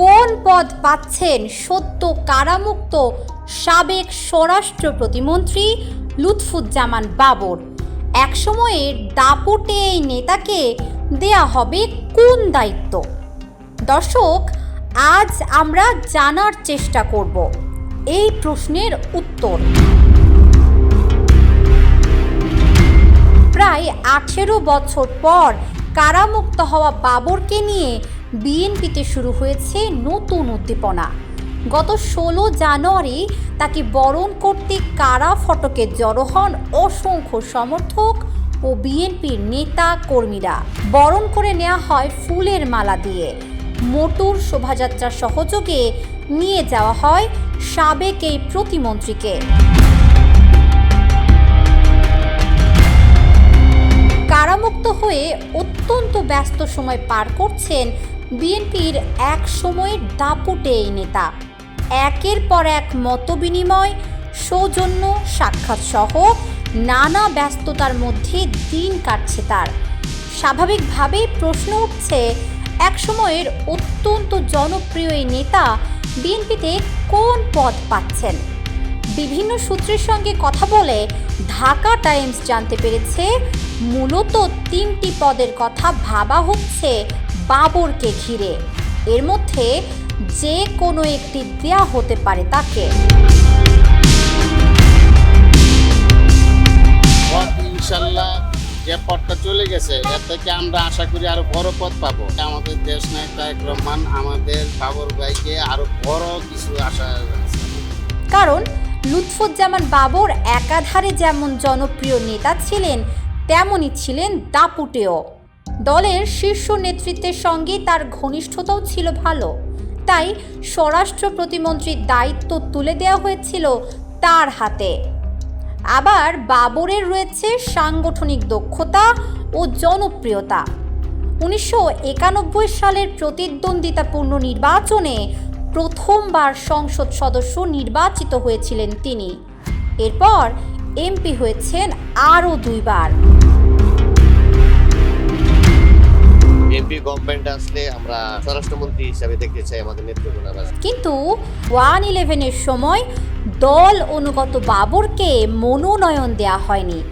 কোন পদ পাচ্ছেন সদ্য কারামুক্ত সাবেক স্বরাষ্ট্র প্রতিমন্ত্রী লুৎফুজ্জামান বাবর? একসময়ের দাপটে এই নেতাকে দেয়া হবে কোন দায়িত্ব? দর্শক, আজ আমরা জানার চেষ্টা করব এই প্রশ্নের উত্তর। প্রায় আঠেরো বছর পর কারামুক্ত হওয়া বাবরকে নিয়ে বিএনপিতে শুরু হয়েছে নতুন উদ্দীপনা। গত ষোলো জানুয়ারি তাকে বরণ করতে কারা ফটকে জড়ো হন অসংখ্য সমর্থক ও বিএনপির নেতা কর্মীরা। বরণ করে নেওয়া হয় ফুলের মালা দিয়ে। মোটর শোভাযাত্রার সহযোগে নিয়ে যাওয়া হয় সাবেক এই প্রতিমন্ত্রীকে। কারামুক্ত হয়ে অত্যন্ত ব্যস্ত সময় পার করছেন বিএনপির এক সময়ের দাপুটে এই নেতা। একের পর এক মতবিনিময়, সৌজন্য সাক্ষাৎ সহ নানা ব্যস্ততার মধ্যে দিন কাটছে তার। স্বাভাবিকভাবেই প্রশ্ন উঠছে এক সময়ের অত্যন্ত জনপ্রিয় এই নেতা বিএনপিতে কোন পদ পাচ্ছেন? বিভিন্ন সূত্রের সঙ্গে কথা বলে ঢাকা টাইমস জানতে পেরেছে, মূলত তিনটি পদের কথা ভাবা হচ্ছে বাবরকে ঘিরে। এর মধ্যে যে কোনো একটি দেয়া হতে পারে তাকে। ইনশাল্লাহ যে পথটা চলে গেছে এর থেকে আমরা আশা করি আরও বড় পথ পাবো। আমাদের দেশ নায়ক তারেক রহমান আমাদের বাবর ভাইকে আরও বড় কিছু আশা কারণ লুৎফুজ্জামান বাবর একাধারে যেমন জনপ্রিয় নেতা ছিলেন তেমনই ছিলেন দাপুটেও। দলের শীর্ষ নেতৃত্বের সঙ্গে তার ঘনিষ্ঠতাও ছিল ভালো। তাই স্বরাষ্ট্র প্রতিমন্ত্রীর দায়িত্ব তুলে দেওয়া হয়েছিল তার হাতে। আবার বাবরের রয়েছে সাংগঠনিক দক্ষতা ও জনপ্রিয়তা। উনিশশো একানব্বই সালের প্রতিদ্বন্দ্বিতাপূর্ণ নির্বাচনে প্রথমবার সংসদ সদস্য নির্বাচিত হয়েছিলেন তিনি। এরপর এমপি হয়েছেন আরও দুইবার। গভর্নমেন্ট আসলে আমরা স্বরাষ্ট্রমন্ত্রী হিসাবে দেখতে চাই আমাদের কিন্তু ওয়ান ইলেভেনের সময় দল অনুগত বাবরকে মনোনয়ন দেয়া হয়নি।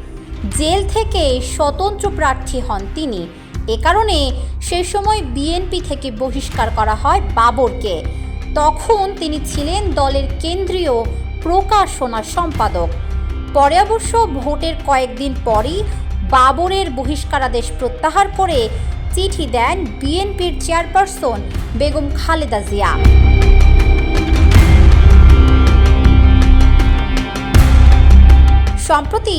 জেল থেকে স্বতন্ত্র প্রার্থী হন তিনি। এ কারণে সে সময় বিএনপি থেকে বহিষ্কার করা হয় বাবরকে। তখন তিনি ছিলেন দলের কেন্দ্রীয় প্রকাশনা সম্পাদক। পরে অবশ্য ভোটের কয়েকদিন পরই বাবরের বহিষ্কারাদেশ প্রত্যাহার করে চিঠি দেন বিএনপির চেয়ারপারসন বেগম খালেদা জিয়া। সম্প্রতি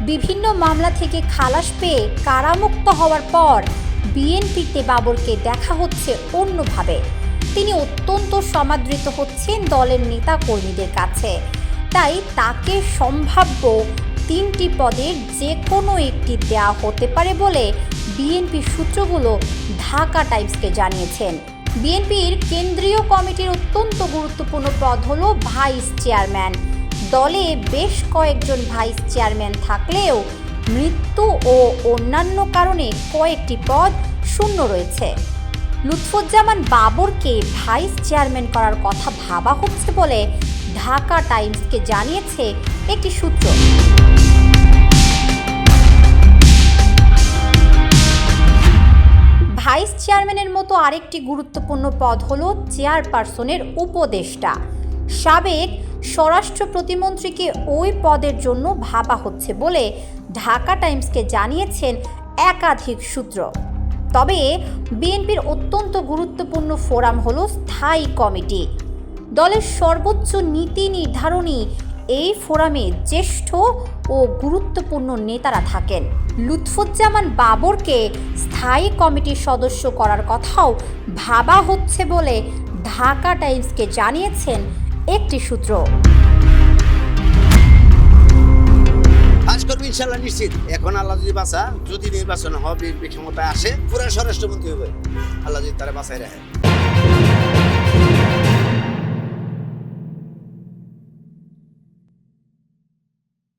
বিভিন্ন মামলা থেকে খালাস পেয়ে কারামুক্ত হওয়ার পর বিএনপিতে বাবরকে দেখা হচ্ছে অন্যভাবে। তিনি অত্যন্ত সমাদৃত হচ্ছেন দলের নেতা কর্মীদের কাছে। তাই তাকে সম্ভাব্য তিনটি পদের যে কোনো একটি দেয়া হতে পারে বলে বিএনপি সূত্রগুলো ঢাকা টাইমসকে জানিয়েছেন। বিএনপির কেন্দ্রীয় কমিটির অত্যন্ত গুরুত্বপূর্ণ পদ হল ভাইস চেয়ারম্যান। দলে বেশ কয়েকজন ভাইস চেয়ারম্যান থাকলেও মৃত্যু ও অন্যান্য কারণে কয়েকটি পদ শূন্য রয়েছে। লুৎফুজ্জামান বাবরকে ভাইস চেয়ারম্যান করার কথা ভাবা হচ্ছে বলে ঢাকা টাইমসকে জানিয়েছে একটি সূত্র। ভাইস চেয়ারম্যানের মতো আরেকটি গুরুত্বপূর্ণ পদ হল চেয়ারপারসনের উপদেষ্টা। সাবেক স্বরাষ্ট্র প্রতিমন্ত্রীকে ওই পদের জন্য ভাবা হচ্ছে বলে ঢাকা টাইমসকে জানিয়েছেন একাধিক সূত্র। তবে বিএনপির অত্যন্ত গুরুত্বপূর্ণ ফোরাম হল স্থায়ী কমিটি। দলের সর্বোচ্চ নীতি নির্ধারণী এই ফোরামে জ্যেষ্ঠ ও গুরুত্বপূর্ণ নেতারা থাকেন। লুৎফুজ্জামান বাবরকে স্থায়ী কমিটির সদস্য করার কথাও ভাবা হচ্ছে বলে ঢাকা টাইমসকে জানিয়েছেন একটি সূত্র। কাজ ইনশাল্লাহ নিশ্চিত। এখন আল্লাহ যদি বাঁচা, যদি নির্বাচন হবে, বিক্ষমতায় আসে, পুরা স্বরাষ্ট্রমন্ত্রী হবে। আল্লাহ যদি তারা বাঁচায় রাখে।